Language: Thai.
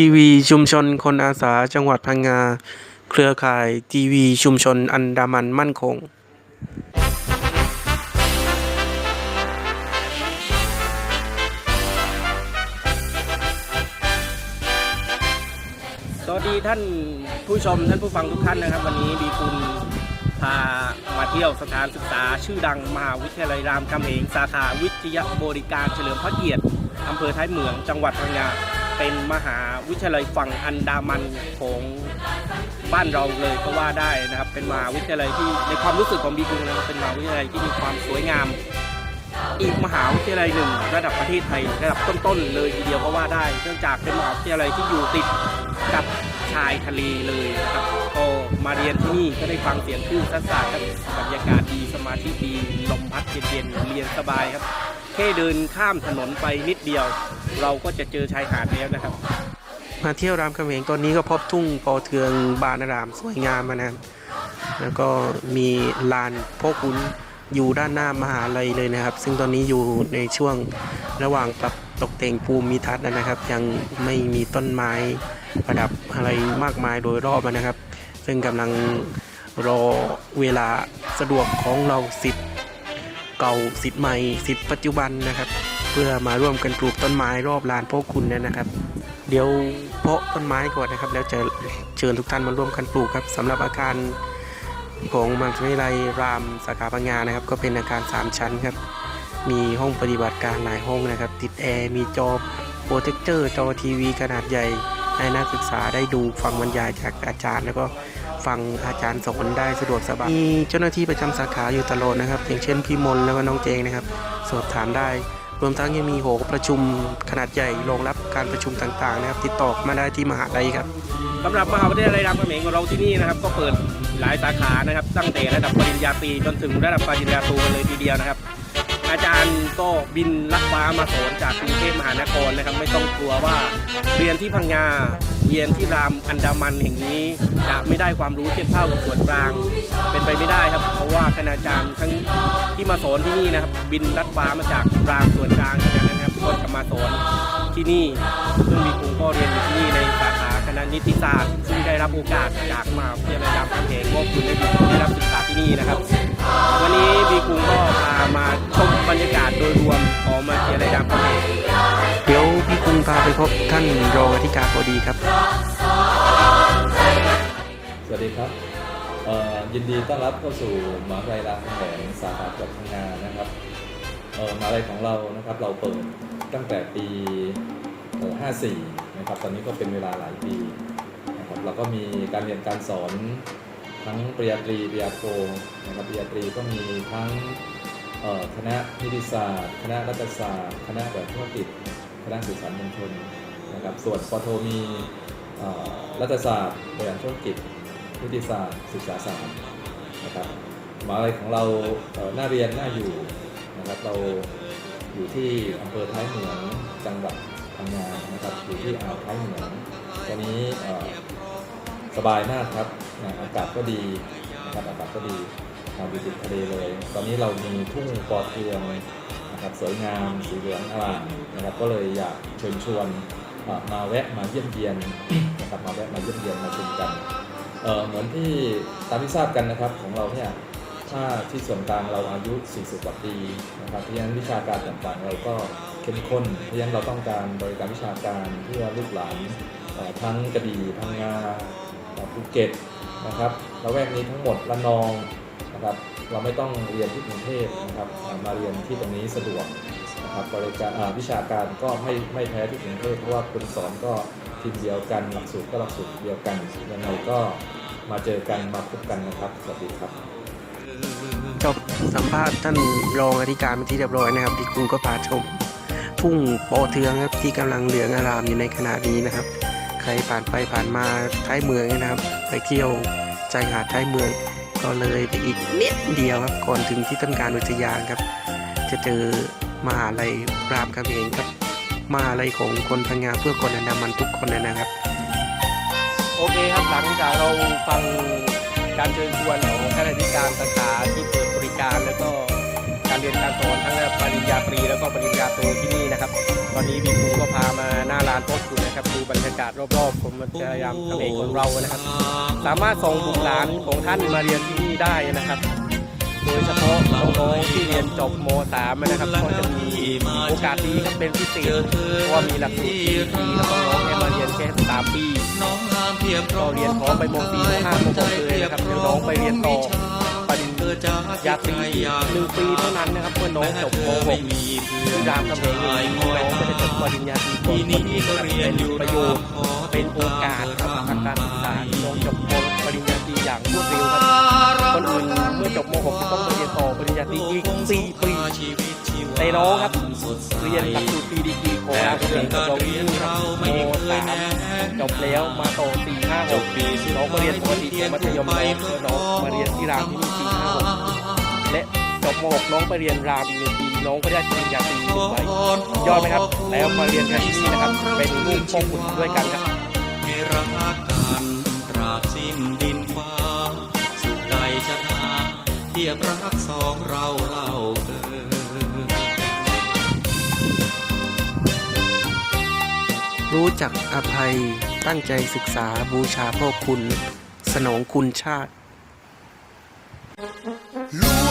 ทีวีชุมชนคนอาสาจังหวัดพังงา เครือข่ายทีวีชุมชนอันดามันมั่นคงสวัสดีท่านผู้ชมท่านผู้ฟังทุกท่านนะครับ วันนี้ดีคุณพามาเที่ยวสถานศึกษาชื่อดังมหาวิทยาลัยรามคำแหงสาขาวิทยาบริการเฉลิมพระเกียรติอำเภอท้ายเหมืองจังหวัดพังงา เป็นมหาวิทยาลัยฝั่งอันดามันของบ้านเราเลยก็ว่าได้นะครับ เป็นมหาวิทยาลัยที่ในความรู้สึกของบีกุงนะครับเป็นมหาวิทยาลัยที่มีความสวยงาม อีกมหาวิทยาลัยหนึ่ง ระดับประเทศไทยระดับต้นๆเลยทีเดียวก็ว่าได้ เนื่องจากเป็นมหาวิทยาลัยที่อยู่ติดกับชายทะเลเลยนะครับก็มาเรียนที่นี่ก็ได้ฟังเสียงคลื่นซัดสาดครับบรรยากาศดีสมาธิดีลมพัดเย็นๆเรียนสบายครับ แค่เดินข้ามถนนไปนิดเดียว เราก็จะเจอชายหาดแล้วนะครับ มาเที่ยวรามคำแหงตอนนี้ก็พบทุ่งปอเทืองบานรามสวยงามมานะแล้วก็มีลานพ่อขุนอยู่ด้านหน้ามหาลัยเลยนะครับ ซึ่งตอนนี้อยู่ในช่วงระหว่างปรับตกแต่งภูมิทัศน์นะครับ ยังไม่มีต้นไม้ประดับอะไรมากมายโดยรอบนะครับ ซึ่งกำลังรอเวลาสะดวกของเราสิทธิ เก่าสิทธิ์ใหม่สิทธิ์ปัจจุบันนะครับ เพื่อมาร่วมกันปลูกต้นไม้รอบลานพ่อคุณเนี่ยนะครับ เดี๋ยวเพาะต้นไม้ก่อนนะครับ แล้วจะเชิญทุกท่านมาร่วมกันปลูกครับสำหรับอาคารของมหาวิทยาลัยรามสาขาพังงานะครับ ก็เป็นอาคาร 3 ชั้นครับ มีห้องปฏิบัติการหลายห้องนะครับ ติดแอร์มีจอโปรเจคเตอร์จอทีวีขนาดใหญ่ให้นักศึกษาได้ดูฟังบรรยายจากอาจารย์แล้วก็ ฟังอาจารย์สอนได้สะดวกสบายมีเจ้าหน้าที่ประจำสาขาอยู่ตลอดนะครับ อย่างเช่นพี่มนแล้วก็น้องเจงนะครับ สอบถามได้ รวมทั้งยังมีหอประชุมขนาดใหญ่รองรับการประชุมต่างๆ นะครับ ติดต่อมาได้ที่มหาลัยครับสำหรับมหาวิทยาลัยรามคำแหงของเราที่นี่นะครับ ก็เปิดหลายสาขานะครับ ตั้งแต่ระดับปริญญาตรีจนถึงระดับปริญญาโทกันเลยทีเดียวนะครับ อาจารย์ก็บินลัดฟ้ามาสอนจากกรุงเทพมหานครนะครับ ไม่ต้องกลัวว่าเรียนที่พังงาเรียนที่รามอันดามันแห่งนี้จะไม่ได้ความรู้เทียบเท่ากับส่วนกลาง เป็นไปไม่ได้ครับ เพราะว่าคณาจารย์ทั้งที่มาสอนที่นี่นะครับ บินลัดฟ้ามาจากรามส่วนกลางขนาดนั้นนะครับก็จะมาสอนที่นี่ซึ่งมีครูก็เรียนอยู่ที่นี่ในสาขาคณะนิติศาสตร์ซึ่งได้รับโอกาสจากมหาวิทยาลัยรามคำแหงก็คุณได้รับศึกษาที่นี่นะครับ วันนี้บีกรุงก็พามาชมบรรยากาศโดยรวมของมาวิทยาลัยรามคำแหงเดี๋ยวพี่กรุงพาไปพบท่านรองอธิการบดีครับ สวัสดีครับยินดีต้อนรับเข้าสู่มหาวิทยาลัยรามคำแหงสาขาจังหวัดพังานนะครับมหาวิทยาลัยของเรานะครับเราเปิดตั้งแต่ปี 54 นะครับ ตอนนี้ก็เป็นเวลาหลายปีนะครับเราก็มีการเรียนการสอน ทั้งปริญญาตรีปริญญาโทนะครับปริญญาตรีก็มีทั้งคณะนิติศาสตร์ คณะรัฐศาสตร์คณะแบบธุรกิจคณะสื่อสารมวลชนนะครับส่วนปโทมีรัฐศาสตร์บริหารธุรกิจนิติศาสตร์ศึกษาศาสตร์นะครับมหาลัยของเราเอ่อน่าเรียนหน่าอยู่นะครับเราอยู่ที่อำเภอท้ายเหมืองจังหวัดพังงานะครับอยู่ที่อ่าวท้ายเหมืองตอนนี้ สบายมากครับอากาศก็ดีนะครับอากาศก็ดีเราอยู่ติดทะเลเลย ตอนนี้เรามีทุ่งปอเทืองนะครับสวยงามสีเหลืองอร่ามนะครับก็เลยอยากเชิญชวนมาแวะมาเยี่ยมเยียนนะครับมาแวะมาเยี่ยมเยียนมาชมกันเเหมือนที่ตามที่ทราบกันนะครับของเราเนี่ยถ้าที่ส่วนกลางเราอายุ 40 กว่าปีนะครับเพราะฉะนั้นวิชาการต่างๆ เราก็เข้มข้น เพราะฉะนั้นเราต้องการบริการวิชาการเพื่อลูกหลานทั้งกระบี่พังงา เก็ตนะครับละแวกนี้ทั้งหมดละนองนะครับเราไม่ต้องเรียนที่กรุงเทพนะครับมาเรียนที่ตรงนี้สะดวกนะครับบริการวิชาการก็ไม่ไม่แพ้ที่กรุงเทพเพราะว่าคนสอนก็ทีมเดียวกันหลักสูตรก็หลักสูตรเดียวกันยังไงก็มาเจอกันมาพบกันนะครับสวัสดีครับจบสัมภาษณ์ท่านรองอธิการเป็นที่เรียบร้อยนะครับพี่กรุงก็พาชมทุ่งปอเทืองครับที่กำลังเหลืองอารามอยู่ในขณะนี้นะครับ ครผ่านไปผ่านมาท้ายเมืองนะครับ ไปเที่ยวใจหาดท้ายเมือง ก็เลยไปอีกนิดเดียวครับก่อนถึงที่ต้นการอุทยานครับ จะเจอมหาลัยรามคำแหงครับมหาลัยของคนพังงาเพื่อคนอันดามันทุกคนนะครับ โอเคครับหลังจากเราฟังการเชิญชวนของคณะธิการสาขาที่เปิดบริการแล้วก็ การเรียนการสอนทั้งปริญญาตรีแล้วก็ปริญญาโทที่นี่นะครับ ตอนนี้บีคูก็พามาหน้าลานโต๊ะคุณนะครับดูบรรยากาศรอบๆผมมันพยายามทำเองของเรานะครับ สามารถส่งบุตรหลานของท่านมาเรียนที่นี่ได้นะครับ โดยเฉพาะน้องๆที่เรียนจบม .3 นะครับก็จะมีโอกาสดีครับเป็นพิเศษเพราะว่ามีหลักสูตรที่ดีครับน้องๆเนี่ยมาเรียนแค่3ปีน้องงามพีก็เรียนพร้อมไปม .4 ม .5 ม .6 เลยนะครับเดี๋ยวน้องไปเรียนต่อ ปริญเกิดจากญาตรีหนึ่งปีเท่านั้นนะครับเมื่อน้องจบมไม่มี .6 เพื่อที่นรามคำแหงเองน้องไม่ได้จบปริญญาตรีก่อนที่นี่ก็เรียนอยู่ประโยชน์เป็นโอกาสครับทางการศึกษาที่น้องจบมปริญญาตรีอย่างรวดเร็วครับคนอื่นเมื่อจบม .6 จะต้องไปเรียนต่อปริญญาตรีอีก4ปีชีวิตชีวาในน้องครับเรียนหลักสูตร PDG ของรามคำแหงกับเราที่นี่ครับม .3 จบแล้วมาต่อ4 5 6น้องก็เรียนปกติของมัธยมน้องแล้วน้องมาเรียนที่รามที่นี่4 5 6 และจบม .6 น้องไปเรียนรามอีกหนึ่งปีน้องก็ได้ปริญญาตรีขึ้นไปยอดไหมครับ แล้วมาเรียนกันที่นี่นะครับ เป็นลูกพ่อขุนด้วยกันครับให้รักกันตราบสิ้นดินฟ้า สุดใดชะตาเทียบรักสองเราเล่าเอ่ยรู้จักอภัยตั้งใจศึกษาบูชาพ่อคุณ สนองคุณชาติลู